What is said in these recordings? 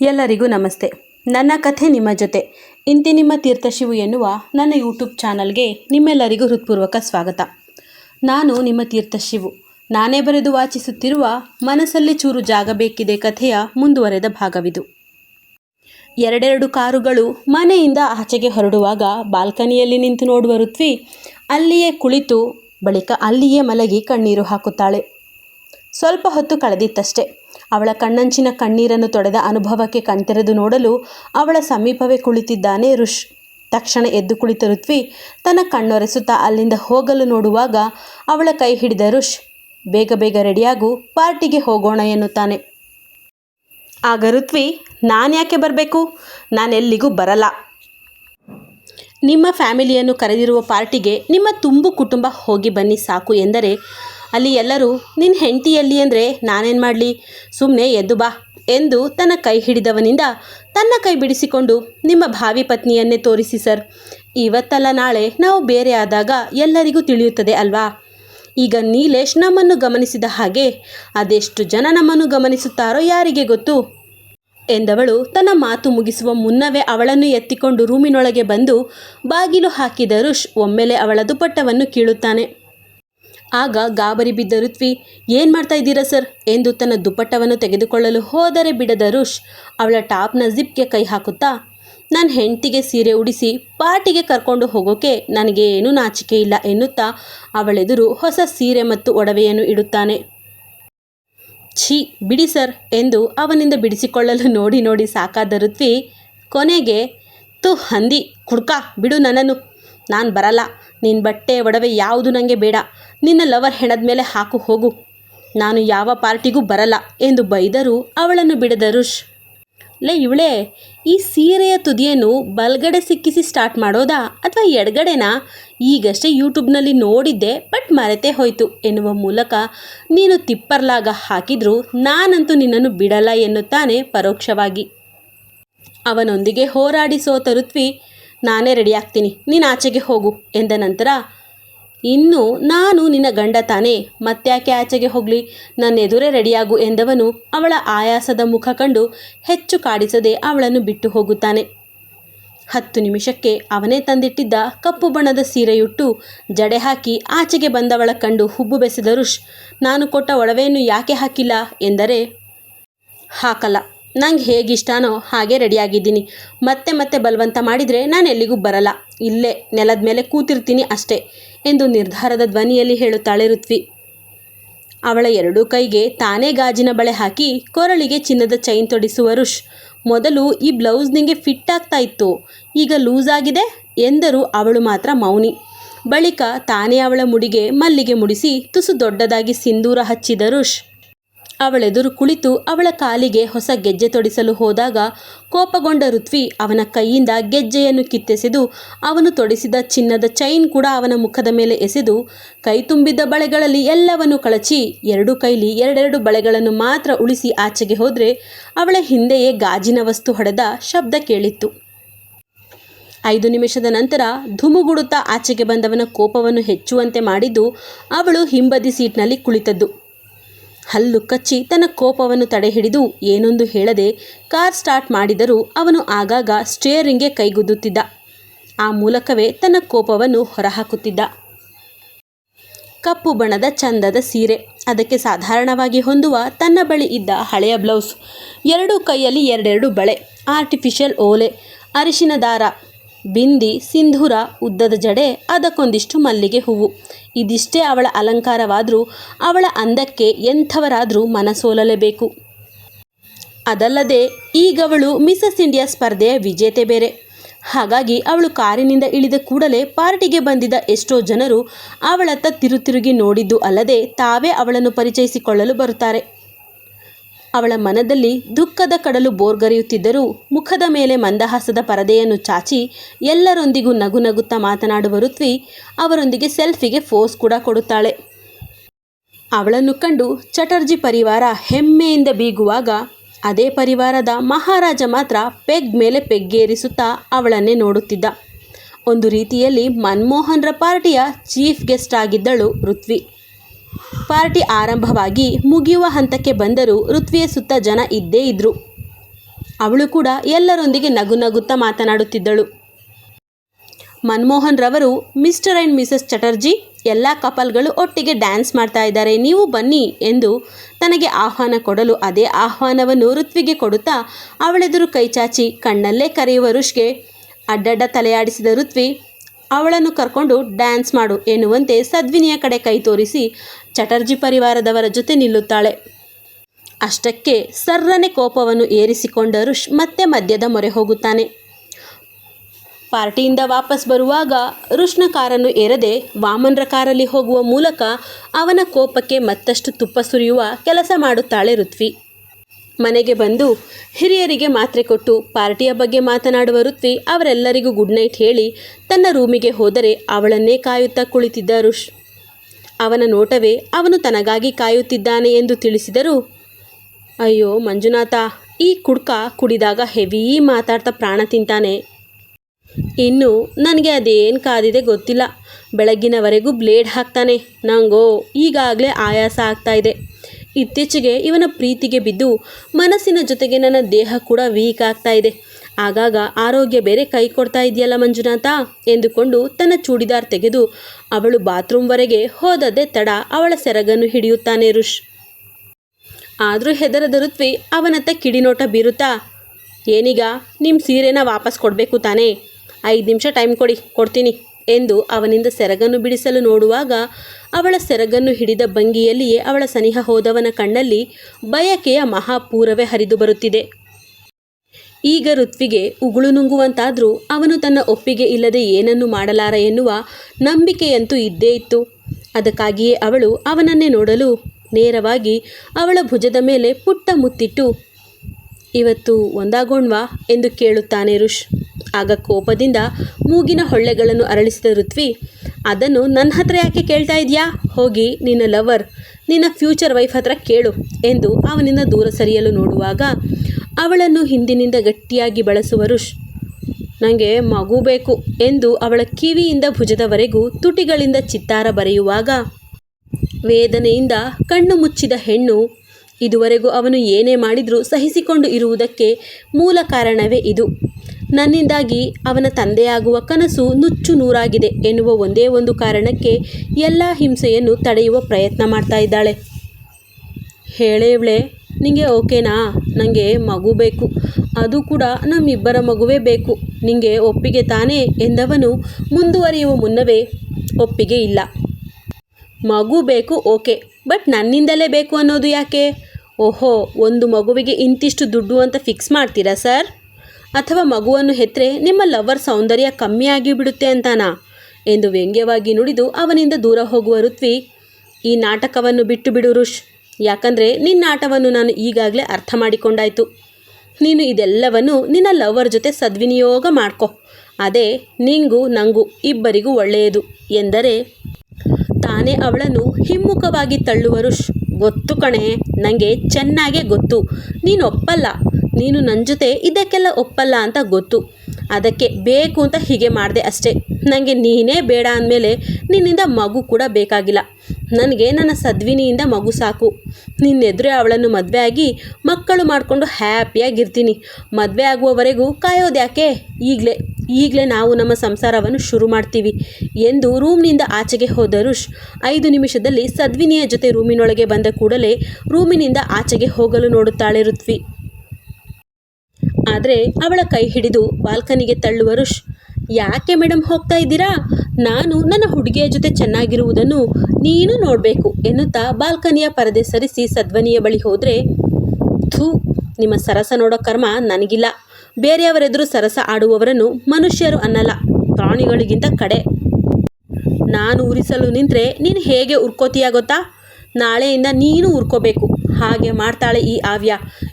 ಎಲ್ಲರಿಗೂ ನಮಸ್ತೆ. ನನ್ನ ಕಥೆ ನಿಮ್ಮ ಜೊತೆ. ಇಂತಿ ನಿಮ್ಮ ತೀರ್ಥಶಿವು ಎನ್ನುವ ನನ್ನ ಯೂಟ್ಯೂಬ್ ಚಾನಲ್ಗೆ ನಿಮ್ಮೆಲ್ಲರಿಗೂ ಹೃತ್ಪೂರ್ವಕ ಸ್ವಾಗತ. ನಾನು ನಿಮ್ಮ ತೀರ್ಥಶಿವು. ನಾನೇ ಬರೆದು ವಾಚಿಸುತ್ತಿರುವ ಮನಸ್ಸಲ್ಲಿ ಚೂರು ಜಾಗ ಬೇಕಿದೆ ಕಥೆಯ ಮುಂದುವರೆದ ಭಾಗವಿದು. ಎರಡೆರಡು ಕಾರುಗಳು ಮನೆಯಿಂದ ಆಚೆಗೆ ಹೊರಡುವಾಗ ಬಾಲ್ಕನಿಯಲ್ಲಿ ನಿಂತು ನೋಡುವ ಋತ್ವಿ ಅಲ್ಲಿಯೇ ಕುಳಿತು ಬಳಿಕ ಅಲ್ಲಿಯೇ ಮಲಗಿ ಕಣ್ಣೀರು ಹಾಕುತ್ತಾಳೆ. ಸ್ವಲ್ಪ ಹೊತ್ತು ಕಳೆದಿತ್ತಷ್ಟೆ. ಅವಳ ಕಣ್ಣಂಚಿನ ಕಣ್ಣೀರನ್ನು ತೊಡೆದ ಅನುಭವಕ್ಕೆ ಕಣ್ತೆರೆದು ನೋಡಲು ಅವಳ ಸಮೀಪವೇ ಕುಳಿತಿದ್ದಾನೆ ರುಷ್ ತಕ್ಷಣ ಎದ್ದು ಕುಳಿತ ಋತ್ವಿ ತನ್ನ ಕಣ್ಣೊರೆಸುತ್ತಾ ಅಲ್ಲಿಂದ ಹೋಗಲು ನೋಡುವಾಗ ಅವಳ ಕೈ ಹಿಡಿದ ರುಷ್ ಬೇಗ ಬೇಗ ರೆಡಿಯಾಗು, ಪಾರ್ಟಿಗೆ ಹೋಗೋಣ ಎನ್ನುತ್ತಾನೆ. ಆಗ ಋತ್ವಿ ನಾನು ಯಾಕೆ ಬರಬೇಕು? ನಾನೆಲ್ಲಿಗೂ ಬರಲ್ಲ. ನಿಮ್ಮ ಫ್ಯಾಮಿಲಿಯನ್ನು ಕರೆದಿರುವ ಪಾರ್ಟಿಗೆ ನಿಮ್ಮ ತುಂಬು ಕುಟುಂಬ ಹೋಗಿ ಬನ್ನಿ ಸಾಕು ಎಂದರೆ ಅಲ್ಲಿ ಎಲ್ಲರೂ ನಿನ್ನ ಹೆಂಡತಿಯಲ್ಲಿ ಅಂದರೆ ನಾನೇನು ಮಾಡಲಿ? ಸುಮ್ಮನೆ ಎದ್ದು ಬಾ ಎಂದು ತನ್ನ ಕೈ ಹಿಡಿದವನಿಂದ ತನ್ನ ಕೈ ಬಿಡಿಸಿಕೊಂಡು ನಿಮ್ಮ ಭಾವಿ ಪತ್ನಿಯನ್ನೇ ತೋರಿಸಿ, ಸರ್, ಇವತ್ತಲ್ಲ ನಾಳೆ ನಾವು ಬೇರೆ ಆದಾಗ ಎಲ್ಲರಿಗೂ ತಿಳಿಯುತ್ತದೆ ಅಲ್ವಾ? ಈಗ ನೀಲೇಶ್ ನಮ್ಮನ್ನು ಗಮನಿಸಿದ ಹಾಗೆ ಅದೆಷ್ಟು ಜನ ನಮ್ಮನ್ನು ಗಮನಿಸುತ್ತಾರೋ ಯಾರಿಗೆ ಗೊತ್ತು? ಎಂದವಳು ತನ್ನ ಮಾತು ಮುಗಿಸುವ ಮುನ್ನವೇ ಅವಳನ್ನು ಎತ್ತಿಕೊಂಡು ರೂಮಿನೊಳಗೆ ಬಂದು ಬಾಗಿಲು ಹಾಕಿದ ಋಷ್ ಒಮ್ಮೆಲೆ ಅವಳ ದುಪಟ್ಟವನ್ನು ಕೀಳುತ್ತಾನೆ. ಆಗ ಗಾಬರಿ ಬಿದ್ದ ಋತ್ವಿ, ಏನು ಮಾಡ್ತಾ ಇದ್ದೀರಾ ಸರ್? ಎಂದು ತನ್ನ ದುಪ್ಪಟ್ಟವನ್ನು ತೆಗೆದುಕೊಳ್ಳಲು ಹೋದರೆ ಬಿಡದ ರುಷ್ ಅವಳ ಟಾಪ್ನ ಜಿಪ್ಗೆ ಕೈ ಹಾಕುತ್ತಾ ನನ್ನ ಹೆಂಡತಿಗೆ ಸೀರೆ ಉಡಿಸಿ ಪಾರ್ಟಿಗೆ ಕರ್ಕೊಂಡು ಹೋಗೋಕೆ ನನಗೇನೂ ನಾಚಿಕೆ ಇಲ್ಲ ಎನ್ನುತ್ತಾ ಅವಳೆದುರು ಹೊಸ ಸೀರೆ ಮತ್ತು ಒಡವೆಯನ್ನು ಇಡುತ್ತಾನೆ. ಛೀ, ಬಿಡಿ ಸರ್ ಎಂದು ಅವನಿಂದ ಬಿಡಿಸಿಕೊಳ್ಳಲು ನೋಡಿ ನೋಡಿ ಸಾಕಾದ ಋತ್ವಿ, ಕೊನೆಗೆ ತು ಹಂದಿ ಕುಡ್ಕ, ಬಿಡು ನನ್ನನ್ನು ನಾನು ಬರಲ್ಲ. ನಿನ್ನ ಬಟ್ಟೆ, ಒಡವೆ ಯಾವುದು ನನಗೆ ಬೇಡ. ನಿನ್ನ ಲವರ್ ಹೆಣದ ಮೇಲೆ ಹಾಕು, ಹೋಗು. ನಾನು ಯಾವ ಪಾರ್ಟಿಗೂ ಬರಲ್ಲ ಎಂದು ಬೈದರು ಅವಳನ್ನು ಬಿಡದ ಋಷ್ ಲೇ ಇವಳೇ, ಈ ಸೀರೆಯ ತುದಿಯನ್ನು ಬಲ್ಗಡೆ ಸಿಕ್ಕಿಸಿ ಸ್ಟಾರ್ಟ್ ಮಾಡೋದಾ ಅಥವಾ ಎಡಗಡೆನಾ? ಈಗಷ್ಟೇ ಯೂಟ್ಯೂಬ್ನಲ್ಲಿ ನೋಡಿದ್ದೆ ಬಟ್ ಮರೆತೇ ಹೋಯಿತು ಎನ್ನುವ ಮೂಲಕ ನೀನು ತಿಪ್ಪರ್ಲಾಗ ಹಾಕಿದರೂ ನಾನಂತೂ ನಿನ್ನನ್ನು ಬಿಡಲ್ಲ ಎನ್ನುತ್ತಾನೆ ಪರೋಕ್ಷವಾಗಿ. ಅವನೊಂದಿಗೆ ಹೋರಾಡಿಸೋ ತರುತ್ವಿ ನಾನೇ ರೆಡಿ ಆಗ್ತೀನಿ. ನೀನು ಆಚೆಗೆ ಹೋಗು ಎಂದ ನಂತರ, ಇನ್ನು ನಾನು ನಿನ್ನ ಗಂಡ ತಾನೇ, ಮತ್ತ್ಯಾಕೆ ಆಚೆಗೆ ಹೋಗಲಿ? ನನ್ನ ಎದುರೇ ರೆಡಿಯಾಗು ಎಂದವನು ಅವಳ ಆಯಾಸದ ಮುಖ ಕಂಡು ಹೆಚ್ಚು ಕಾಡಿಸದೆ ಅವಳನ್ನು ಬಿಟ್ಟು ಹೋಗುತ್ತಾನೆ. ಹತ್ತು ನಿಮಿಷಕ್ಕೆ ಅವನೇ ತಂದಿಟ್ಟಿದ್ದ ಕಪ್ಪು ಬಣ್ಣದ ಸೀರೆಯುಟ್ಟು ಜಡೆ ಹಾಕಿ ಆಚೆಗೆ ಬಂದವಳ ಕಂಡು ಹುಬ್ಬು ಬೆಸೆದ ಋಷ್ ನಾನು ಕೊಟ್ಟ ಒಡವೆಯನ್ನು ಯಾಕೆ ಹಾಕಿಲ್ಲ? ಎಂದರೆ, ಹಾಕಲ್ಲ. ನಂಗೆ ಹೇಗಿಷ್ಟಾನೋ ಹಾಗೆ ರೆಡಿಯಾಗಿದ್ದೀನಿ. ಮತ್ತೆ ಮತ್ತೆ ಬಲವಂತ ಮಾಡಿದರೆ ನಾನು ಎಲ್ಲಿಗೂ ಬರಲ್ಲ. ಇಲ್ಲೇ ನೆಲದ ಮೇಲೆ ಕೂತಿರ್ತೀನಿ ಅಷ್ಟೇ ಎಂದು ನಿರ್ಧಾರದ ಧ್ವನಿಯಲ್ಲಿ ಹೇಳುತ್ತಾಳೆ ಋತ್ವಿ. ಅವಳ ಎರಡೂ ಕೈಗೆ ತಾನೇ ಗಾಜಿನ ಬಳೆ ಹಾಕಿ ಕೊರಳಿಗೆ ಚಿನ್ನದ ಚೈನ್ ತೊಡಿಸುವ ರುಷ್ ಮೊದಲು ಈ ಬ್ಲೌಸ್ ನಿಂಗೆ ಫಿಟ್ ಆಗ್ತಾ ಇತ್ತು. ಈಗ ಲೂಸ್ ಆಗಿದೆ ಎಂದರೂ ಅವಳು ಮಾತ್ರ ಮೌನಿ. ಬಳಿಕ ತಾನೇ ಅವಳ ಮುಡಿಗೆ ಮಲ್ಲಿಗೆ ಮುಡಿಸಿ ತುಸು ದೊಡ್ಡದಾಗಿ ಸಿಂಧೂರ ಹಚ್ಚಿದ ಋಷ್. ಅವಳೆದುರು ಕುಳಿತು ಅವಳ ಕಾಲಿಗೆ ಹೊಸ ಗೆಜ್ಜೆ ತೊಡಿಸಲು ಹೋದಾಗ ಕೋಪಗೊಂಡ ಋತ್ವಿ ಅವನ ಕೈಯಿಂದ ಗೆಜ್ಜೆಯನ್ನು ಕಿತ್ತೆಸೆದು ಅವನು ತೊಡಿಸಿದ ಚಿನ್ನದ ಚೈನ್ ಕೂಡ ಅವನ ಮುಖದ ಮೇಲೆ ಎಸೆದು ಕೈ ತುಂಬಿದ್ದ ಬಳೆಗಳಲ್ಲಿ ಎಲ್ಲವನ್ನು ಕಳಚಿ ಎರಡು ಕೈಲಿ ಎರಡೆರಡು ಬಳೆಗಳನ್ನು ಮಾತ್ರ ಉಳಿಸಿ ಆಚೆಗೆ ಹೋದರೆ ಅವಳ ಹಿಂದೆಯೇ ಗಾಜಿನ ವಸ್ತು ಹೊಡೆದ ಶಬ್ದ ಕೇಳಿತ್ತು. ಐದು ನಿಮಿಷದ ನಂತರ ಧುಮುಗುಡುತ್ತಾ ಆಚೆಗೆ ಬಂದವನ ಕೋಪವನ್ನು ಹೆಚ್ಚುವಂತೆ ಮಾಡಿದ್ದು ಅವಳು ಹಿಂಬದಿ ಸೀಟ್ನಲ್ಲಿ ಕುಳಿತದ್ದು. ಹಲ್ಲು ಕಚ್ಚಿ ತನ್ನ ಕೋಪವನ್ನು ತಡೆಹಿಡಿದು ಏನೊಂದು ಹೇಳದೆ ಕಾರ್ ಸ್ಟಾರ್ಟ್ ಮಾಡಿದರೂ ಅವನು ಆಗಾಗ ಸ್ಟೇರಿಂಗ್ಗೆ ಕೈಗುದ್ದುತ್ತಿದ್ದ. ಆ ಮೂಲಕವೇ ತನ್ನ ಕೋಪವನ್ನು ಹೊರಹಾಕುತ್ತಿದ್ದ. ಕಪ್ಪು ಬಣ್ಣದ ಚಂದದ ಸೀರೆ, ಅದಕ್ಕೆ ಸಾಧಾರಣವಾಗಿ ಹೊಂದುವ ತನ್ನ ಬಳಿ ಇದ್ದ ಹಳೆಯ ಬ್ಲೌಸ್, ಎರಡೂ ಕೈಯಲ್ಲಿ ಎರಡೆರಡು ಬಳೆ ಆರ್ಟಿಫಿಷಿಯಲ್ ಓಲೆ, ಅರಿಶಿನ ದಾರ ಬಿಂದಿ, ಸಿಂಧೂರ ಉದ್ದದ ಜಡೆ ಅದಕ್ಕೊಂದಿಷ್ಟು ಮಲ್ಲಿಗೆ ಹೂವು. ಇದಿಷ್ಟೇ ಅವಳ ಅಲಂಕಾರವಾದರೂ ಅವಳ ಅಂದಕ್ಕೆ ಎಂಥವರಾದರೂ ಮನಸೋಲಲೇಬೇಕು. ಅದಲ್ಲದೆ ಈಗವಳು ಮಿಸಸ್ ಇಂಡಿಯಾ ಸ್ಪರ್ಧೆಯ ವಿಜೇತೆ ಬೇರೆ. ಹಾಗಾಗಿ ಅವಳು ಕಾರಿನಿಂದ ಇಳಿದ ಕೂಡಲೇ ಪಾರ್ಟಿಗೆ ಬಂದಿದ್ದ ಎಷ್ಟೋ ಜನರು ಅವಳತ್ತ ತಿರುತಿರುಗಿ ನೋಡಿದ್ದು ಅಲ್ಲದೆ ತಾವೇ ಅವಳನ್ನು ಪರಿಚಯಿಸಿಕೊಳ್ಳಲು ಬರುತ್ತಾರೆ. ಅವಳ ಮನದಲ್ಲಿ ದುಃಖದ ಕಡಲು ಬೋರ್ಗರಿಯುತ್ತಿದ್ದರೂ ಮುಖದ ಮೇಲೆ ಮಂದಹಾಸದ ಪರದೆಯನ್ನು ಚಾಚಿ ಎಲ್ಲರೊಂದಿಗೂ ನಗು ನಗುತ್ತಾ ಮಾತನಾಡುವ ಋತ್ವಿ ಅವರೊಂದಿಗೆ ಸೆಲ್ಫಿಗೆ ಫೋಸ್ ಕೂಡ ಕೊಡುತ್ತಾಳೆ. ಅವಳನ್ನು ಕಂಡು ಚಟರ್ಜಿ ಪರಿವಾರ ಹೆಮ್ಮೆಯಿಂದ ಬೀಗುವಾಗ ಅದೇ ಪರಿವಾರದ ಮಹಾರಾಜ ಮಾತ್ರ ಪೆಗ್ ಮೇಲೆ ಪೆಗ್ಗೇರಿಸುತ್ತಾ ಅವಳನ್ನೇ ನೋಡುತ್ತಿದ್ದ. ಒಂದು ರೀತಿಯಲ್ಲಿ ಮನ್ಮೋಹನ್ರ ಪಾರ್ಟಿಯ ಚೀಫ್ ಗೆಸ್ಟ್ ಆಗಿದ್ದಳು ಋತ್ವಿ. ಪಾರ್ಟಿ ಆರಂಭವಾಗಿ ಮುಗಿಯುವ ಹಂತಕ್ಕೆ ಬಂದರೂ ಋತ್ವಿಯ ಸುತ್ತ ಜನ ಇದ್ದೇ ಇದ್ರು. ಅವಳು ಕೂಡ ಎಲ್ಲರೊಂದಿಗೆ ನಗು ನಗುತ್ತಾ ಮಾತನಾಡುತ್ತಿದ್ದಳು. ಮನಮೋಹನ್ ರವರು, ಮಿಸ್ಟರ್ ಆ್ಯಂಡ್ ಮಿಸಸ್ ಚಟರ್ಜಿ, ಎಲ್ಲ ಕಪಲ್ಗಳು ಒಟ್ಟಿಗೆ ಡ್ಯಾನ್ಸ್ ಮಾಡ್ತಾ ಇದ್ದಾರೆ, ನೀವು ಬನ್ನಿ ಎಂದು ತನಗೆ ಆಹ್ವಾನ ಕೊಡಲು ಅದೇ ಆಹ್ವಾನವನ್ನು ಋತ್ವಿಗೆ ಕೊಡುತ್ತಾ ಅವಳೆದುರು ಕೈಚಾಚಿ ಕಣ್ಣಲ್ಲೇ ಕರೆಯುವ ಋಷ್ಗೆ ಅಡ್ಡಡ್ಡ ತಲೆಯಾಡಿಸಿದ ಋತ್ವಿ ಅವಳನ್ನು ಕರ್ಕೊಂಡು ಡ್ಯಾನ್ಸ್ ಮಾಡು ಎನ್ನುವಂತೆ ಸದ್ವಿನಿಯ ಕಡೆ ಕೈ ತೋರಿಸಿ ಚಟರ್ಜಿ ಪರಿವಾರದವರ ಜೊತೆ ನಿಲ್ಲುತ್ತಾಳೆ. ಅಷ್ಟಕ್ಕೆ ಸರ್ರನೆ ಕೋಪವನ್ನು ಏರಿಸಿಕೊಂಡ ರುಷ್ ಮತ್ತೆ ಮದ್ಯದ ಮೊರೆ ಹೋಗುತ್ತಾನೆ. ಪಾರ್ಟಿಯಿಂದ ವಾಪಸ್ ಬರುವಾಗ ಋಷ್ನ ಕಾರನ್ನು ಏರದೆ ವಾಮನ್ರ ಕಾರಲ್ಲಿ ಹೋಗುವ ಮೂಲಕ ಅವನ ಕೋಪಕ್ಕೆ ಮತ್ತಷ್ಟು ತುಪ್ಪ ಸುರಿಯುವ ಕೆಲಸ ಮಾಡುತ್ತಾಳೆ ಋತ್ವಿ. ಮನೆಗೆ ಬಂದು ಹಿರಿಯರಿಗೆ ಮಾತ್ರೆ ಕೊಟ್ಟು ಪಾರ್ಟಿಯ ಬಗ್ಗೆ ಮಾತನಾಡುವ ಋತ್ವಿ ಅವರೆಲ್ಲರಿಗೂ ಗುಡ್ ನೈಟ್ ಹೇಳಿ ತನ್ನ ರೂಮಿಗೆ ಹೋದರೆ ಅವಳನ್ನೇ ಕಾಯುತ್ತಾ ಕುಳಿತಿದ್ದ ಋಷ್. ಅವನ ನೋಟವೇ ಅವನು ತನಗಾಗಿ ಕಾಯುತ್ತಿದ್ದಾನೆ ಎಂದು ತಿಳಿಸಿದರು, ಅಯ್ಯೋ ಮಂಜುನಾಥ, ಈ ಕುಡ್ಕ ಕುಡಿದಾಗ ಹೆವಿ ಮಾತಾಡ್ತಾ ಪ್ರಾಣ ತಿಂತಾನೆ. ಇನ್ನು ನನಗೆ ಅದೇನು ಕಾದಿದೆ ಗೊತ್ತಿಲ್ಲ. ಬೆಳಗ್ಗಿನವರೆಗೂ ಬ್ಲೇಡ್ ಹಾಕ್ತಾನೆ. ನಂಗೋ, ಈಗಾಗಲೇ ಆಯಾಸ ಆಗ್ತಾ ಇದೆ. ಇತ್ತೀಚೆಗೆ ಇವನ ಪ್ರೀತಿಗೆ ಬಿದ್ದು ಮನಸ್ಸಿನ ಜೊತೆಗೆ ನನ್ನ ದೇಹ ಕೂಡ ವೀಕ್ ಆಗ್ತಾ ಇದೆ. ಆಗಾಗ ಆರೋಗ್ಯ ಬೇರೆ ಕೈ ಕೊಡ್ತಾ ಇದೆಯಲ್ಲ ಮಂಜುನಾಥ? ಎಂದುಕೊಂಡು ತನ್ನ ಚೂಡಿದಾರ್ ತೆಗೆದು ಅವಳು ಬಾತ್ರೂಮ್ವರೆಗೆ ಹೋದದ್ದೇ ತಡ ಅವಳ ಸೆರಗನ್ನು ಹಿಡಿಯುತ್ತಾನೆ ಋಷ್. ಆದರೂ ಹೆದರದ ಋತ್ವಿ ಅವನತ್ತ ಕಿಡಿನೋಟ ಬೀರುತ್ತಾ, ಏನೀಗ ನಿಮ್ಮ ಸೀರೆನ ವಾಪಸ್ ಕೊಡಬೇಕು ತಾನೇ? ಐದು ನಿಮಿಷ ಟೈಮ್ ಕೊಡಿ, ಕೊಡ್ತೀನಿ. ಎಂದು ಅವನಿಂದ ಸೆರಗನ್ನು ಬಿಡಿಸಲು ನೋಡುವಾಗ ಅವಳ ಸೆರಗನ್ನು ಹಿಡಿದ ಭಂಗಿಯಲ್ಲಿಯೇ ಅವಳ ಸನಿಹ ಹೋದವನ ಕಣ್ಣಲ್ಲಿ ಬಯಕೆಯ ಮಹಾಪೂರವೇ ಹರಿದು ಬರುತ್ತಿದೆ. ಈಗ ಋತ್ವಿಗೆ ಉಗುಳು ನುಂಗುವಂತಾದರೂ ಅವನು ತನ್ನ ಒಪ್ಪಿಗೆ ಇಲ್ಲದೆ ಏನನ್ನು ಮಾಡಲಾರ ಎನ್ನುವ ನಂಬಿಕೆಯಂತೂ ಇದ್ದೇ ಇತ್ತು. ಅದಕ್ಕಾಗಿಯೇ ಅವಳು ಅವನನ್ನೇ ನೋಡಲು ನೇರವಾಗಿ ಅವಳ ಭುಜದ ಮೇಲೆ ಪುಟ್ಟ ಮುತ್ತಿಟ್ಟು ಇವತ್ತು ಒಂದಾಗೋಣ್ವಾ ಎಂದು ಕೇಳುತ್ತಾನೆ ರುಷ್ ಆಗ ಕೋಪದಿಂದ ಮೂಗಿನ ಹೊಳ್ಳೆಗಳನ್ನು ಅರಳಿಸಿದ ಋತ್ವಿ, ಅದನ್ನು ನನ್ನ ಹತ್ರ ಯಾಕೆ ಕೇಳ್ತಾ ಇದೆಯಾ? ಹೋಗಿ ನಿನ್ನ ಲವರ್, ನಿನ್ನ ಫ್ಯೂಚರ್ ವೈಫ್ ಹತ್ರ ಕೇಳು ಎಂದು ಅವನಿಂದ ದೂರ ಸರಿಯಲು ನೋಡುವಾಗ ಅವಳನ್ನು ಹಿಂದಿನಿಂದ ಗಟ್ಟಿಯಾಗಿ ಬಳಸುವ ರುಷ್ ನನಗೆ ಮಗು ಬೇಕು ಎಂದು ಅವಳ ಕಿವಿಯಿಂದ ಭುಜದವರೆಗೂ ತುಟಿಗಳಿಂದ ಚಿತ್ತಾರ ಬರೆಯುವಾಗ ವೇದನೆಯಿಂದ ಕಣ್ಣು ಮುಚ್ಚಿದ ಹೆಣ್ಣು ಇದುವರೆಗೂ ಅವನು ಏನೇ ಮಾಡಿದರೂ ಸಹಿಸಿಕೊಂಡು ಇರುವುದಕ್ಕೆ ಮೂಲ ಕಾರಣವೇ ಇದು. ನನ್ನಿಂದಾಗಿ ಅವನ ತಂದೆಯಾಗುವ ಕನಸು ನುಚ್ಚು ನೂರಾಗಿದೆ ಎನ್ನುವ ಒಂದೇ ಒಂದು ಕಾರಣಕ್ಕೆ ಎಲ್ಲ ಹಿಂಸೆಯನ್ನು ತಡೆಯುವ ಪ್ರಯತ್ನ ಮಾಡ್ತಾ ಇದ್ದಾಳೆ. ಹೇಳೇವಳೆ ನಿಂಗೆ ಓಕೆನಾ? ನನಗೆ ಮಗು ಬೇಕು. ಅದು ಕೂಡ ನಮ್ಮಿಬ್ಬರ ಮಗುವೇ ಬೇಕು. ನಿಂಗೆ ಒಪ್ಪಿಗೆ ತಾನೇ ಎಂದವನು ಮುಂದುವರಿಯುವ ಮುನ್ನವೇ ಒಪ್ಪಿಗೆ ಇಲ್ಲ. ಮಗು ಬೇಕು ಓಕೆ, ಬಟ್ ನನ್ನಿಂದಲೇ ಬೇಕು ಅನ್ನೋದು ಯಾಕೆ? ಓಹೋ, ಒಂದು ಮಗುವಿಗೆ ಇಂತಿಷ್ಟು ದುಡ್ಡು ಅಂತ ಫಿಕ್ಸ್ ಮಾಡ್ತೀರಾ ಸರ್ ಅಥವಾ ಮಗುವನ್ನು ಹೆತ್ತರೆ ನಿಮ್ಮ ಲವರ್ ಸೌಂದರ್ಯ ಕಮ್ಮಿ ಆಗಿ ಬಿಡುತ್ತೆ ಅಂತಾನಾ? ಎಂದು ವ್ಯಂಗ್ಯವಾಗಿ ನುಡಿದು ಅವನಿಂದ ದೂರ ಹೋಗುವ ಋತ್ವಿ, ಈ ನಾಟಕವನ್ನು ಬಿಟ್ಟು ಬಿಡು ಋಷ್ ಯಾಕಂದರೆ ನಿನ್ನ ಆಟವನ್ನು ನಾನು ಈಗಾಗಲೇ ಅರ್ಥ ಮಾಡಿಕೊಂಡಾಯಿತು. ನೀನು ಇದೆಲ್ಲವನ್ನು ನಿನ್ನ ಲವರ್ ಜೊತೆ ಸದ್ವಿನಿಯೋಗ ಮಾಡ್ಕೊ. ಅದೇ, ನಿಂಗೂ, ನಂಗೂ, ಇಬ್ಬರಿಗೂ ಒಳ್ಳೆಯದು ಎಂದರೆ ತಾನೇ ಅವಳನ್ನು ಹಿಮ್ಮುಖವಾಗಿ ತಳ್ಳುವ ಋಷ್ ಗೊತ್ತು ಕಣೆ ನನಗೆ ಚೆನ್ನಾಗೇ ಗೊತ್ತು. ನೀನು ಒಪ್ಪಲ್ಲ. ನೀನು ನನ್ನ ಜೊತೆ ಇದಕ್ಕೆಲ್ಲ ಒಪ್ಪಲ್ಲ ಅಂತ ಗೊತ್ತು. ಅದಕ್ಕೆ ಬೇಕು ಅಂತ ಹೀಗೆ ಮಾಡಿದೆ ಅಷ್ಟೇ. ನನಗೆ ನೀನೇ ಬೇಡ ಅಂದಮೇಲೆ ನಿನ್ನಿಂದ ಮಗು ಕೂಡ ಬೇಕಾಗಿಲ್ಲ. ನನಗೆ ನನ್ನ ಸದ್ವಿನಿಯಿಂದ ಮಗು ಸಾಕು. ನಿನ್ನೆದುರೇ ಅವಳನ್ನು ಮದುವೆ ಆಗಿ ಮಕ್ಕಳು ಮಾಡಿಕೊಂಡು ಹ್ಯಾಪಿಯಾಗಿರ್ತೀನಿ ಮದುವೆ ಆಗುವವರೆಗೂ ಕಾಯೋದು ಯಾಕೆ ಈಗಲೇ. ಈಗಲೇ ನಾವು ನಮ್ಮ ಸಂಸಾರವನ್ನು ಶುರು ಮಾಡ್ತೀವಿ ಎಂದು ರೂಮ್ನಿಂದ ಆಚೆಗೆ ಹೋದ ರುಷ್ ಐದು ನಿಮಿಷದಲ್ಲಿ ಸದ್ವಿನಿಯ ಜೊತೆ ರೂಮಿನೊಳಗೆ ಬಂದ ಕೂಡಲೇ ರೂಮಿನಿಂದ ಆಚೆಗೆ ಹೋಗಲು ನೋಡುತ್ತಾಳೆ ಋತ್ವಿ ಆದರೆ ಅವಳ ಕೈ ಹಿಡಿದು ಬಾಲ್ಕನಿಗೆ ತಳ್ಳುವ ರುಷ್, ಯಾಕೆ ಮೇಡಮ್ ಹೋಗ್ತಾ ಇದ್ದೀರಾ? ನಾನು ನನ್ನ ಹುಡುಗಿಯ ಜೊತೆ ಚೆನ್ನಾಗಿರುವುದನ್ನು ನೀನು ನೋಡಬೇಕು ಎನ್ನುತ್ತಾ ಬಾಲ್ಕನಿಯ ಪರದೆ ಸರಿಸಿ ಸದ್ವನಿಯ ಬಳಿ ಹೋದರೆ, ಥೂ, ನಿಮ್ಮ ಸರಸ ನೋಡೋ ಕರ್ಮ ನನಗಿಲ್ಲ. ಬೇರೆಯವರೆದುರು ಸರಸ ಆಡುವವರನ್ನು ಮನುಷ್ಯರು ಅನ್ನಲ್ಲ, ಪ್ರಾಣಿಗಳಿಗಿಂತ ಕಡೆ. ನಾನು ಉರಿಸಲು ನಿಂತರೆ ನೀನು ಹೇಗೆ ಉರ್ಕೋತೀಯ ಗೊತ್ತಾ? ನಾಳೆಯಿಂದ ನೀನು ಉರ್ಕೋಬೇಕು. ಹಾಗೆ ಮಾಡ್ತಾಳೆ ಈ ಆವ್ಯ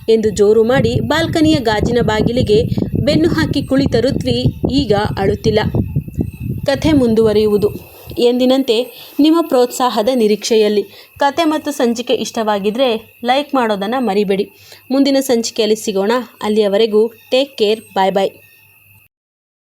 ಎಂದು ಜೋರು ಮಾಡಿ ಬಾಲ್ಕನಿಯ ಗಾಜಿನ ಬಾಗಿಲಿಗೆ ಬೆನ್ನು ಹಾಕಿ ಕುಳಿತ ಋತ್ವಿ ಈಗ ಅಳುತ್ತಿಲ್ಲ. ಕಥೆ ಮುಂದುವರಿಯುವುದು. ಎಂದಿನಂತೆ ನಿಮ್ಮ ಪ್ರೋತ್ಸಾಹದ ನಿರೀಕ್ಷೆಯಲ್ಲಿ. ಕತೆ ಮತ್ತು ಸಂಚಿಕೆ ಇಷ್ಟವಾಗಿದ್ದರೆ ಲೈಕ್ ಮಾಡೋದನ್ನು ಮರಿಬೇಡಿ. ಮುಂದಿನ ಸಂಚಿಕೆಯಲ್ಲಿ ಸಿಗೋಣ. ಅಲ್ಲಿಯವರೆಗೂ ಟೇಕ್ ಕೇರ್ ಬಾಯ್ ಬಾಯ್